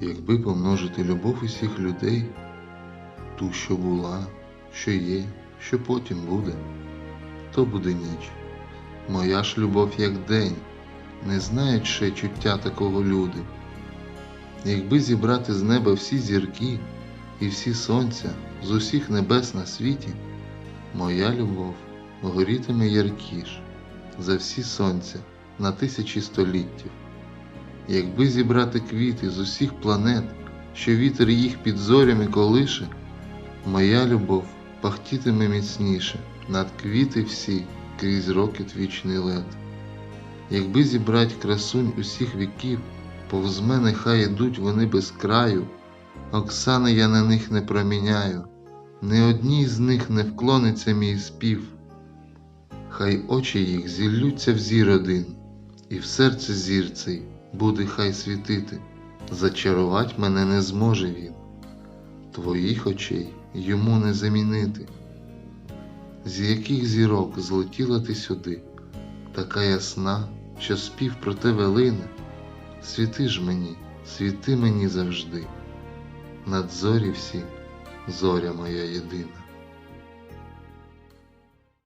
Якби помножити любов усіх людей, ту, що була, що є, що потім буде, то буде ніч. Моя ж любов, як день, не знають ще чуття такого люди. Якби зібрати з неба всі зірки і всі сонця з усіх небес на світі, моя любов горітиме яркіш за всі сонця на тисячі століттів. Якби зібрати квіти з усіх планет, що вітер їх під зорями колише, моя любов пахтітиме міцніше над квіти всі крізь рокіт вічний лед. Якби зібрать красунь усіх віків, повз мене хай ідуть вони без краю, Оксани я на них не проміняю, не одній з них не вклониться мій спів. Хай очі їх зіллються в зір один, і в серце зір цей буде хай світити, зачарувать мене не зможе він, твоїх очей йому не замінити. З яких зірок злетіла ти сюди, така ясна, що спів про тебе лине, світи ж мені, світи мені завжди, над зорі всі, зоря моя єдина.